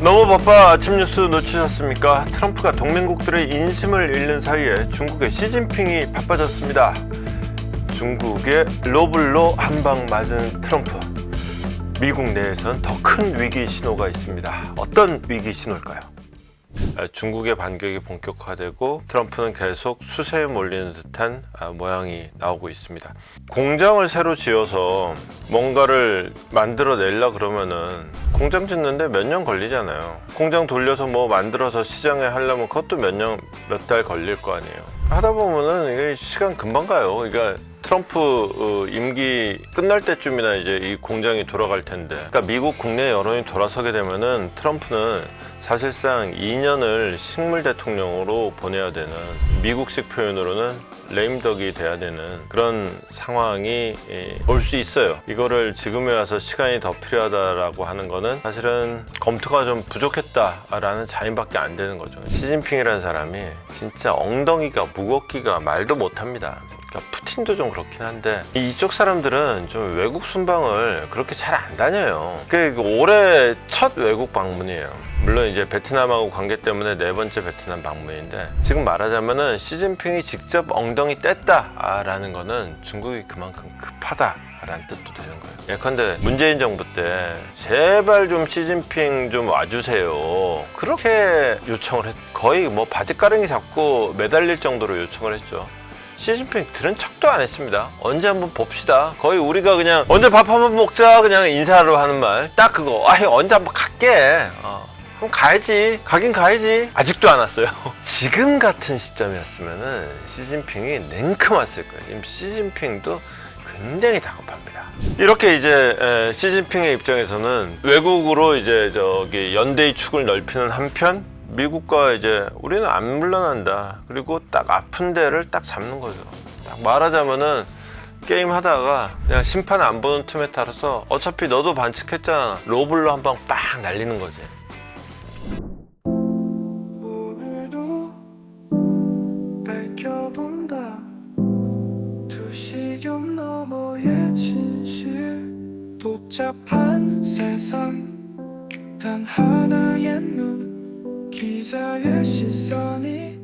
너무 바빠 아침 뉴스 놓치셨습니까? 트럼프가 동맹국들의 인심을 잃는 사이에 중국의 시진핑이 바빠졌습니다. 중국의 로블로 한 방 맞은 트럼프. 미국 내에선 더 큰 위기 신호가 있습니다. 어떤 위기 신호일까요? 아, 중국의 반격이 본격화되고 트럼프는 계속 수세에 몰리는 듯한 아, 모양이 나오고 있습니다. 공장을 새로 지어서 뭔가를 만들어내려 그러면은 공장 짓는데 몇 년 걸리잖아요. 공장 돌려서 뭐 만들어서 시장에 하려면 그것도 몇 년, 몇 달 걸릴 거 아니에요. 하다 보면은 이게 시간 금방 가요. 그러니까 트럼프 어, 임기 끝날 때쯤이나 이제 이 공장이 돌아갈 텐데. 그러니까 미국 국내 여론이 돌아서게 되면은 트럼프는 사실상 2년을 식물 대통령으로 보내야 되는 미국식 표현으로는 레임덕이 돼야 되는 그런 상황이 올 수 있어요. 이거를 지금에 와서 시간이 더 필요하다라고 하는 거는 사실은 검토가 좀 부족했다라는 자인밖에 안 되는 거죠. 시진핑이라는 사람이 진짜 엉덩이가 무겁기가 말도 못합니다. 그러니까 푸틴도 좀 그렇긴 한데 이쪽 사람들은 좀 외국 순방을 그렇게 잘 안 다녀요. 그 올해 첫 외국 방문이에요. 물론 이제 베트남하고 관계 때문에 네 번째 베트남 방문인데 지금 말하자면은 시진핑이 직접 엉덩이 뗐다라는 거는 중국이 그만큼 급하다 라는 뜻도 되는 거예요. 예컨대 문재인 정부 때 제발 좀 시진핑 좀 와주세요. 그렇게 요청을 했. 거의 뭐 바지가랑이 잡고 매달릴 정도로 요청을 했죠. 시진핑 들은 척도 안 했습니다. 언제 한번 봅시다. 거의 우리가 그냥 언제 밥 한번 먹자 그냥 인사로 하는 말 딱 그거. 아 언제 한번 갈게. 어. 그럼 가야지. 가긴 가야지. 아직도 안 왔어요. 지금 같은 시점이었으면은 시진핑이 냉큼 왔을 거예요. 지금 시진핑도 굉장히 다급합니다. 이렇게 이제 에, 시진핑의 입장에서는 외국으로 이제 저기 연대의 축을 넓히는 한편 미국과 이제 우리는 안 물러난다. 그리고 딱 아픈 데를 딱 잡는 거죠. 딱 말하자면은 게임 하다가 그냥 심판 안 보는 틈에 따라서 어차피 너도 반칙했잖아. 로블로 한방빡 날리는 거지. 복잡한 세상 단 하나의 눈 기자의 시선이